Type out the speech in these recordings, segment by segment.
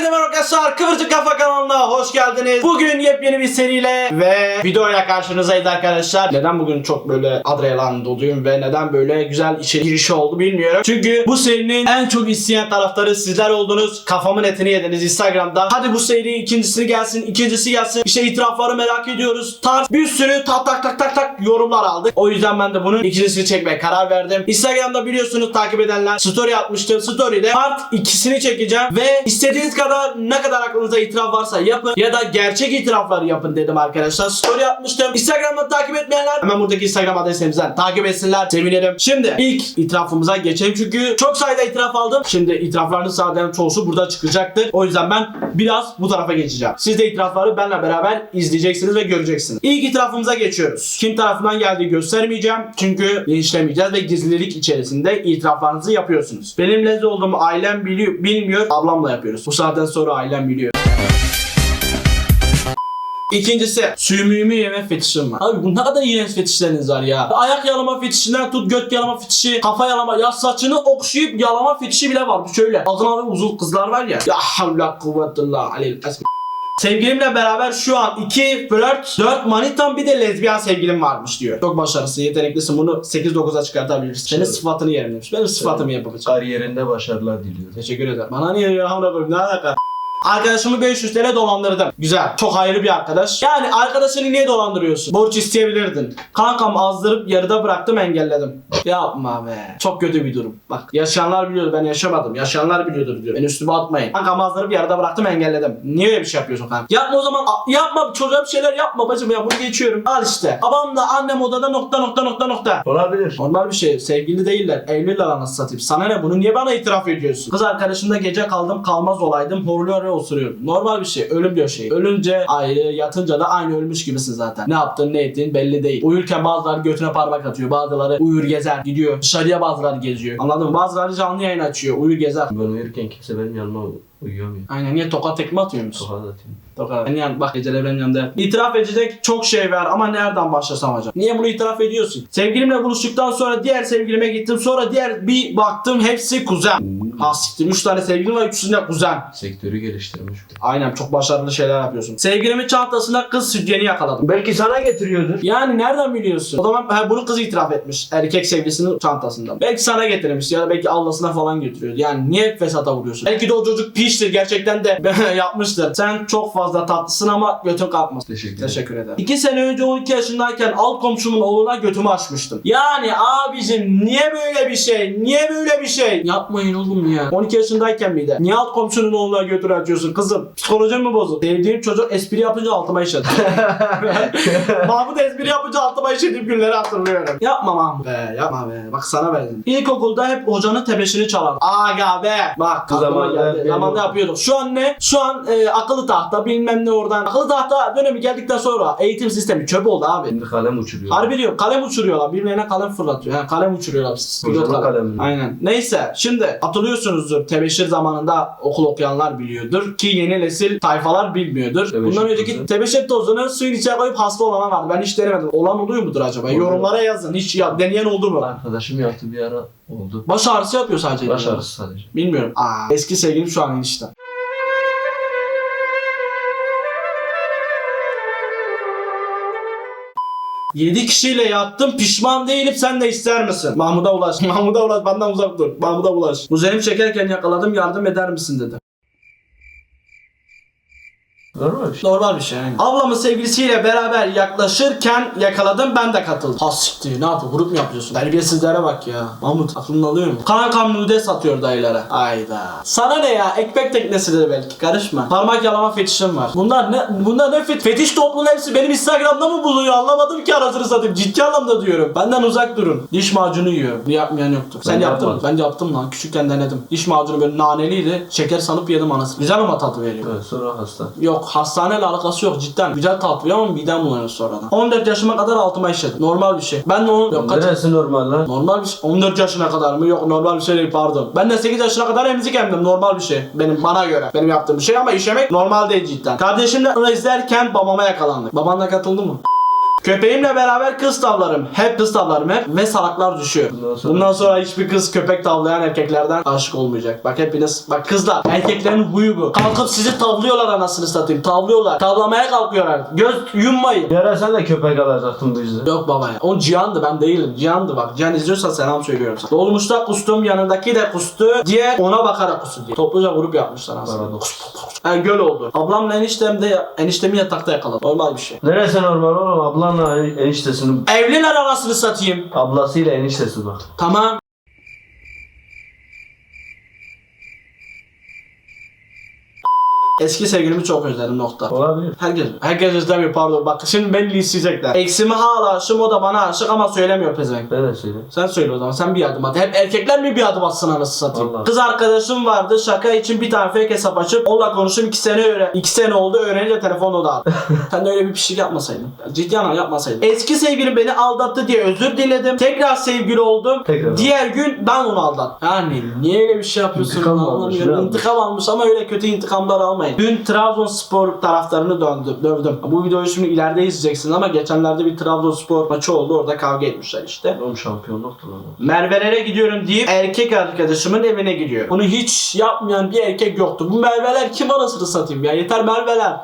Herkese merhaba arkadaşlar. Kıvırcık Kafa kanalına hoş geldiniz. Bugün yepyeni bir seriyle ve videoyla karşınızdayız arkadaşlar. Neden bugün çok böyle adrenalin doluyum ve neden böyle güzel içeri girişi oldu bilmiyorum. Çünkü bu serinin en çok isteyen taraftarı sizler oldunuz. Kafamın etini yediniz Instagram'da. Hadi bu seri ikincisi gelsin, ikincisi gelsin. İşte itirafları merak ediyoruz. Tarz bir sürü tak tak tak tak tak yorumlar aldık. O yüzden ben de bunun ikincisini çekmeye karar verdim. Instagram'da biliyorsunuz takip edenler story atmıştım. Story'de part ikisini çekeceğim ve istediğiniz kadar ne kadar aklınıza itiraf varsa yapın ya da gerçek itiraflar yapın dedim arkadaşlar. Story atmıştım. Instagram'da takip etmeyenler hemen buradaki Instagram adresimizden takip etsinler. Sevinirim. Şimdi ilk itirafımıza geçelim çünkü çok sayıda itiraf aldım. Şimdi itirafların zaten çoğusu burada çıkacaktır. O yüzden ben biraz bu tarafa geçeceğim. Siz de itirafları benimle beraber izleyeceksiniz ve göreceksiniz. İlk itirafımıza geçiyoruz. Kim tarafından geldiği göstermeyeceğim. Çünkü linçlemeyeceğiz ve gizlilik içerisinde itiraflarınızı yapıyorsunuz. Benim lezzetli olduğumu ailem biliyor, bilmiyor. Ablamla yapıyoruz. Bu saatten sonra ailem biliyor. İkincisi sümüğümü yeme fetişim var. Abi bu ne kadar iğrenç fetişleriniz var ya. Ayak yalama fetişinden tut göt yalama fetişi, kafa yalama, ya saçını okşayıp yalama fetişi bile var. Şöyle adına uzun kızlar var ya. Ya havla kuvvetullah aleyh. Sevgilimle beraber şu an 2 flört, 4 manitam bir de lezbiyen sevgilim varmış diyor. Çok başarısın, yeteneklisin. Bunu 8-9'a çıkartabilirsin. Senin sıfatını yerim demiş. Benim sıfatımı yapamayacağım. Kariyerinde başarılar diliyorum. Teşekkür ederim. Bana niye ya? Ne alaka? Arkadaşımı 500 TL dolandırdım. Güzel. Çok hayırlı bir arkadaş. Yani arkadaşını niye dolandırıyorsun? Borç isteyebilirdin. Kankam azdırıp yarıda bıraktım engelledim. Yapma be. Çok kötü bir durum. Bak yaşayanlar biliyor ben yaşamadım. Yaşayanlar biliyordur diyor. Beni üstüme atmayın. Kankam azdırıp yarıda bıraktım engelledim. Niye öyle bir şey yapıyorsun kanka? Yapma o zaman. Yapma çocuğa bir şeyler yapma bacım ya bunu geçiyorum. Al işte. Babam da annem odada nokta nokta nokta nokta. Olabilir. Normal bir şey. Sevgili değiller. Evliler anasını satayım. Sana ne? Bunu niye bana itiraf ediyorsun? Kız arkadaşımla gece kaldım kalmaz olaydım. Horluyor ve osuruyor. Normal bir şey. Ölüm şey. Ölünce ayrı, yatınca da aynı ölmüş gibisin zaten. Ne yaptın ne ettin belli değil. Uyurken bazıları götüne parmak atıyor. Bazıları uyur gezer gidiyor. Dışarıya bazıları geziyor. Anladın mı? Bazıları canlı yayın açıyor. Uyur gezer. Ben uyurken kimse benim yanıma uyuyamıyor. Aynen niye tokat tekme atıyor musun? Sokağa atayım. Tokat. Ben yani bak geceler benim yanımda. İtiraf edecek çok şey var ama nereden başlasam hocam? Niye bunu itiraf ediyorsun? Sevgilimle buluştuktan sonra diğer sevgilime gittim. Sonra diğer bir baktım hepsi kuzen. Ha siktir 3 tane sevgilim var üçüsü de kuzen. Sektörü geliştirmiş. Aynen çok başarılı şeyler yapıyorsun. Sevgilimin çantasında kız sütyeni yakaladım. Belki sana getiriyordur. Yani nereden biliyorsun? O zaman ha, bunu kız itiraf etmiş. Erkek sevgilisinin çantasında. Belki sana getirmiş ya da belki ablasına falan götürüyordu. Yani niye fesata vuruyorsun? Belki de o çocuk piştir gerçekten de yapmıştır. Sen çok fazla tatlısın ama götün kalkmasın. Teşekkür ederim. Teşekkür ederim. 2 sene önce 12 yaşındayken alt komşumun oğluna götümü açmıştım. Yani abicim niye böyle bir şey? Niye böyle bir şey? Yapmayın oğlum ya. 12 yaşındayken miydi? Niye alt komşunun oğluna götünü açıyorsun kızım? Psikolojin mi bozuk? Sevdiğim çocuk espri yapınca altıma işedi. Mahmut espri yapınca altıma işediğim günleri hatırlıyorum. Yapma Mahmut be yapma be. Bak sana verdim. İlkokulda hep hocanın tebeşini çalar. Aga be. Bak aklıma geldi. Zamanında yapıyorduk. Şu an ne? Şu an e, akıllı tahta bilmem ne oradan. Akıllı tahta dönemi geldikten sonra eğitim sistemi çöp oldu abi. Şimdi kalem uçuruyor. Harbi diyorum kalem uçuruyorlar. Birbirlerine kalem fırlatıyor. Yani kalem uçuruyorlar. Pilot kalem. kalemi. Aynen. Neyse şimdi hatırlıyorsunuzdur. Tebeşir zamanında okul okuyanlar biliyordur. Ki yeni nesil tayfalar bilmiyordur. Tebeşir Bundan önceki tozu. tebeşir tozunu suyun içine koyup hasta olana vardı. Ben hiç denemedim. Olan oluyor mudur acaba? Oluyor. Yorumlara yazın. Hiç ya, deneyen oldu mu? Arkadaşım yaptı bir ara oldu. Baş ağrısı yapıyor sadece. Baş ağrısı sadece. Bilmiyorum. Aa, eski sevgilim şu an enişte. Yedi kişiyle yattım pişman değilim sen de ister misin? Mahmut'a ulaş. Mahmut'a ulaş benden uzak dur. Mahmut'a ulaş. Kuzenim çekerken yakaladım yardım eder misin dedi. Normal bir şey. Normal bir şey yani. Ablamın sevgilisiyle beraber yaklaşırken yakaladım ben de katıldım. Ha siktir ne yapıyor grup mu yapıyorsun? Terbiyesizlere bak ya. Mahmut aklını alıyor mu? Kankam nude satıyor dayılara. Ayda. Sana ne ya? Ekmek teknesidir belki karışma. Parmak yalama fetişim var. Bunlar ne? Bunlar ne fet? Fetiş toplumun hepsi benim Instagram'da mı bulunuyor? Anlamadım ki arasını satayım. Ciddi anlamda diyorum. Benden uzak durun. Diş macunu yiyor. Bu yapmayan yoktu. Sen Ben yaptın mı? Ben yaptım lan. Küçükken denedim. Diş macunu böyle naneliydi. Şeker sanıp yedim anasını. Güzel ama tadı veriyor. Evet, sonra hasta. Yok hastaneyle alakası yok cidden. Güzel tat veriyor ama midem bulanıyor sonradan. 14 yaşıma kadar altıma işledim. Normal bir şey. Ben de onu... Yok kaç... Neresi normal lan? Normal bir şey. 14 yaşına kadar mı? Yok normal bir şey değil pardon. Ben de 8 yaşına kadar emzik emdim. Normal bir şey. Benim bana göre. Benim yaptığım bir şey ama işemek normal değil cidden. Kardeşimle onu izlerken babama yakalandık. Baban da katıldı mı? Köpeğimle beraber kız tavlarım. Hep kız tavlarım hep ve salaklar düşüyor. Bundan sonra- Bundan sonra hiçbir kız köpek tavlayan erkeklerden aşık olmayacak. Bak hepiniz bak kızlar erkeklerin huyu bu. Kalkıp sizi tavlıyorlar anasını satayım. Tavlıyorlar. Tavlamaya kalkıyorlar. Göz yummayın. Bir ara sen de köpek alacaktın yüzden. Yok baba ya. O Cihan'dı ben değilim. Cihan'dı bak. Cihan izliyorsan selam söylüyorum sana. Dolmuşta kustum yanındaki de kustu. Diğer ona bakarak kustu diye. Topluca grup yapmışlar aslında. Yani göl oldu. Ablamla eniştem de eniştemi yatakta yakaladı. Normal bir şey. Neresi normal oğlum? Ablanla en- eniştesinin Evliler arasını satayım. ablasıyla eniştesi bak. Tamam. Eski sevgilimi çok özledim nokta. Olabilir. Herkes, herkes özlemiyor pardon. Bak şimdi beni isteyecekler. Eksimi hala aşığım o da bana aşık ama söylemiyor pezevenk. Ben de söyleyeyim. Sen söyle o zaman sen bir adım at. Hep erkekler mi bir adım atsın anasını satayım. Vallahi. Kız arkadaşım vardı şaka için bir tane fake hesap açıp onunla konuştum iki sene öğren. iki sene oldu öğrenince telefonu da aldı. sen de öyle bir pişik yapmasaydın. Ciddi anlamda yapmasaydın. Eski sevgilim beni aldattı diye özür diledim. Tekrar sevgili oldum. Tekrar. Diğer gün ben onu aldattım. Yani niye öyle bir şey yapıyorsun? İntikam almış? İntikam almış ama öyle kötü intikamlar almayın. Dün Trabzonspor taraftarını döndüm, dövdüm. Bu videoyu şimdi ileride izleyeceksin ama geçenlerde bir Trabzonspor maçı oldu. Orada kavga etmişler işte. Oğlum şampiyonluktu lan. Merve'lere gidiyorum deyip erkek arkadaşımın evine gidiyor. Bunu hiç yapmayan bir erkek yoktu. Bu Merve'ler kim anasını satayım ya? Yeter Merve'ler.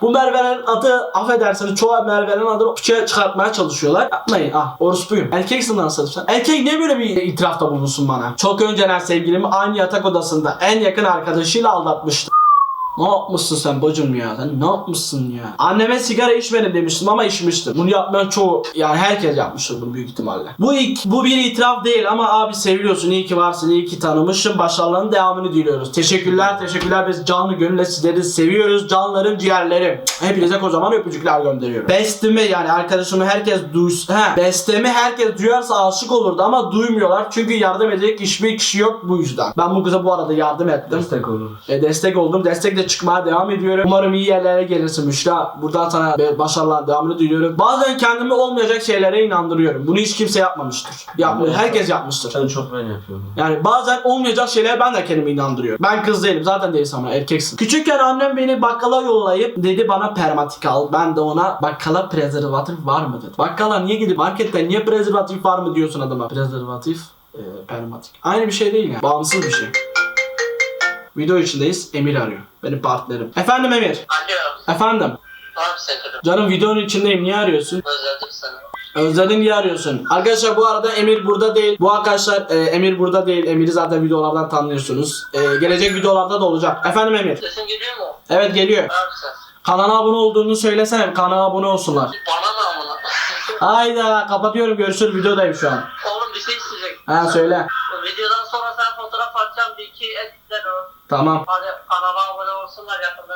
Bu Merve'lerin adı affedersiniz çoğu Merve'lerin adını küçüğe çıkartmaya çalışıyorlar. Yapmayın ah orospuyum. Erkeksin lan satayım sen. Erkek niye böyle bir itirafta bulunsun bana? Çok önceden sevgilimi aynı yatak odasında en yakın arkadaşıyla aldatmıştı. Ne yapmışsın sen bacım ya? Sen ne yapmışsın ya? Anneme sigara içmedim demiştim ama içmiştim. Bunu yapmayan çoğu yani herkes yapmıştır bunu büyük ihtimalle. Bu ilk, bu bir itiraf değil ama abi seviyorsun. iyi ki varsın. iyi ki tanımışsın. Başarıların devamını diliyoruz. Teşekkürler. Teşekkürler. Biz canlı gönülle sizleri seviyoruz. Canlarım, ciğerlerim. Hepinize kocaman öpücükler gönderiyorum. Bestimi yani arkadaşımı herkes duysa. He, bestemi herkes duyarsa aşık olurdu ama duymuyorlar. Çünkü yardım edecek hiçbir kişi yok bu yüzden. Ben bu kıza bu arada yardım ettim. Destek oluruz. E, destek oldum. Destek de çıkmaya devam ediyorum. Umarım iyi yerlere gelirsin Müşra. Buradan sana başarılar devamını diliyorum. Bazen kendimi olmayacak şeylere inandırıyorum. Bunu hiç kimse yapmamıştır. Yapmıyor. Herkes yapmıştır. En çok ben yapıyorum. Yani bazen olmayacak şeylere ben de kendimi inandırıyorum. Ben kız değilim. Zaten değilsin ama erkeksin. Küçükken annem beni bakkala yollayıp dedi bana permatik al. Ben de ona bakkala prezervatif var mı dedi. Bakkala niye gidip marketten niye prezervatif var mı diyorsun adama. Prezervatif, e, permatik. Aynı bir şey değil yani. Bağımsız bir şey. Video içindeyiz. Emir arıyor. Benim partnerim. Efendim Emir. Alo. Efendim. Sen dedim. Canım videonun içindeyim. Niye arıyorsun? Özledim seni. Özledin diye arıyorsun. Arkadaşlar bu arada Emir burada değil. Bu arkadaşlar e, Emir burada değil. Emir'i zaten videolardan tanıyorsunuz. E, gelecek videolarda da olacak. Efendim Emir. Sesin geliyor mu? Evet geliyor. Abi sen. Kanala abone olduğunu söylesene. Kanala abone olsunlar. Bana ne amına? Hayda kapatıyorum. Görüşürüz. Videodayım şu an. Oğlum bir şey isteyecek. Ha söyle. Videodan sonra sen fotoğraf atacağım bir iki editler o. Tamam. Hadi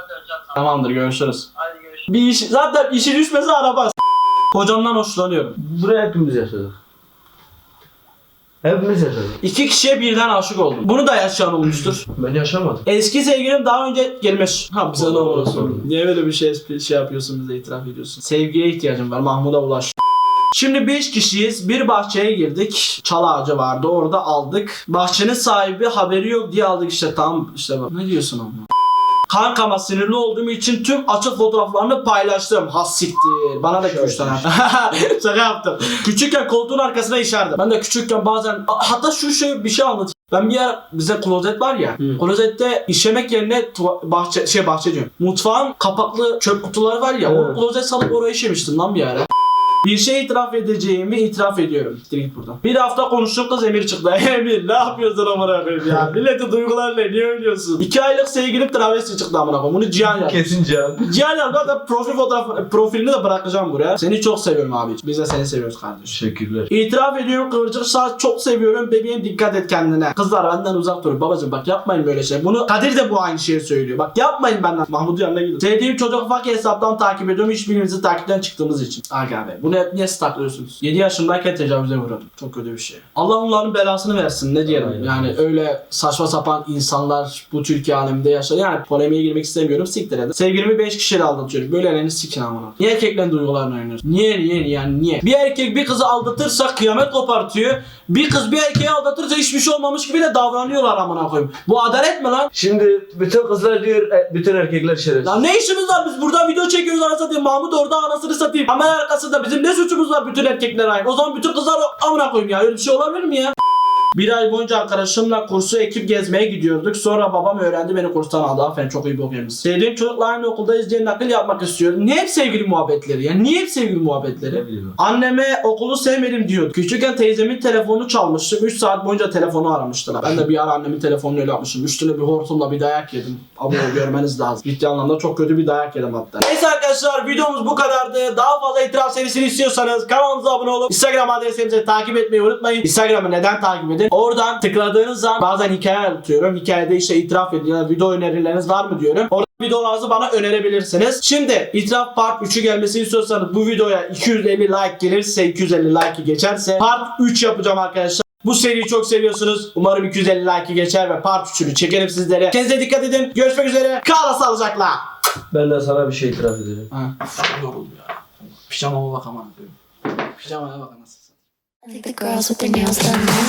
döneceğim sana. Tamamdır görüşürüz. Hadi görüşürüz. Bir iş, zaten işi düşmese araba. Kocamdan hoşlanıyorum. Buraya hepimiz yaşadık. Hepimiz yaşadık. İki kişiye birden aşık oldum. Bunu da yaşayan olmuştur. Ben yaşamadım. Eski sevgilim daha önce gelmiş. Ha bize ne olur Allah. Niye böyle bir şey şey yapıyorsun bize itiraf ediyorsun? Sevgiye ihtiyacım var. Mahmut'a ulaş. Şimdi 5 kişiyiz. Bir bahçeye girdik. Çal ağacı vardı. Orada aldık. Bahçenin sahibi haberi yok diye aldık işte. Tam işte bak. Ne diyorsun ama? Kankama sinirli olduğum için tüm açık fotoğraflarını paylaştım. Has siktir. Bana da 2-3 tane. Şaka yaptım. Küçükken koltuğun arkasına işerdim. Ben de küçükken bazen hatta şu şey bir şey anlatayım. Ben bir yer bize klozet var ya. Hı. Klozette işemek yerine tuva- bahçe şey bahçe diyorum. Mutfağın kapaklı çöp kutuları var ya. O Evet. klozet salıp oraya işemiştim lan bir ara. Bir şey itiraf edeceğimi itiraf ediyorum. Siktir git buradan. Bir hafta konuştum kız Emir çıktı. Emir ne yapıyorsun amına koyayım ya? Milletin duygularıyla niye oynuyorsun? İki aylık sevgilim travesti çıktı amına koyayım. Bunu Cihan yaptı. Kesin can. Cihan yaptı. Hatta profil fotoğraf profilini de bırakacağım buraya. Seni çok seviyorum abi. Biz de seni seviyoruz kardeşim. Teşekkürler. İtiraf ediyorum kıvırcık saç çok seviyorum. Bebeğim dikkat et kendine. Kızlar benden uzak durun. Babacım bak yapmayın böyle şey. Bunu Kadir de bu aynı şeyi söylüyor. Bak yapmayın benden. Mahmut yanına gidin. Sevdiğim çocuk fakir hesaptan takip ediyorum. Hiçbirimizi takipten çıktığımız için. Aga be. Bunu hep niye saklıyorsunuz? 7 yaşındayken tecavüze uğradım. Çok kötü bir şey. Allah onların belasını versin. Ne diyelim. Aynen. Yani öyle saçma sapan insanlar bu Türkiye aleminde yaşıyor. Yani polemiğe girmek istemiyorum. Siktir edin. Sevgilimi 5 kişiyle aldatıyorum. Böyle elini sikin amına. Niye erkeklerin duygularını oynuyorsun? Niye niye yani niye? Bir erkek bir kızı aldatırsa kıyamet kopartıyor. Bir kız bir erkeği aldatırsa hiçbir şey olmamış gibi de davranıyorlar amına koyayım. Bu adalet mi lan? Şimdi bütün kızlar diyor, e, bütün erkekler şerefsiz. Lan ne işimiz var biz burada video çekiyoruz anasını satayım. Mahmut orada anasını satayım. Kamera arkasında bizim ne suçumuz var bütün erkekler aynı. O zaman bütün kızlar amına koyayım ya. Öyle bir şey olabilir mi ya? Bir ay boyunca arkadaşımla kursu ekip gezmeye gidiyorduk. Sonra babam öğrendi beni kurstan aldı. Aferin çok iyi bir okuyamız. Sevdiğim çocukla aynı okuldayız diye nakil yapmak istiyorum. Niye hep sevgili muhabbetleri ya? Niye hep sevgili muhabbetleri? Anneme okulu sevmedim diyordu. Küçükken teyzemin telefonu çalmıştım. 3 saat boyunca telefonu aramıştılar. Ben de bir ara annemin telefonunu öyle yapmışım. Üstüne bir hortumla bir dayak yedim. Abi o görmeniz lazım. Ciddi anlamda çok kötü bir dayak yedim hatta. Neyse arkadaşlar videomuz bu kadardı. Daha fazla itiraf serisini istiyorsanız kanalımıza abone olup Instagram adresimizi takip etmeyi unutmayın. Instagram'ı neden takip edin? Oradan tıkladığınız zaman bazen hikaye atıyorum. Hikayede işte itiraf edin ya video önerileriniz var mı diyorum. Orada videolarınızı bana önerebilirsiniz. Şimdi itiraf part 3'ü gelmesini istiyorsanız bu videoya 250 like gelirse 250 like'ı geçerse part 3 yapacağım arkadaşlar. Bu seriyi çok seviyorsunuz. Umarım 250 like'ı geçer ve part 3'ünü çekerim sizlere. Kendinize dikkat edin. Görüşmek üzere. Kala sağlıcakla. Ben de sana bir şey itiraf ederim. Ha, yoruldum ya. Pijamama bak aman. Pijamaya bak anasını. Think the girls with their nails done now.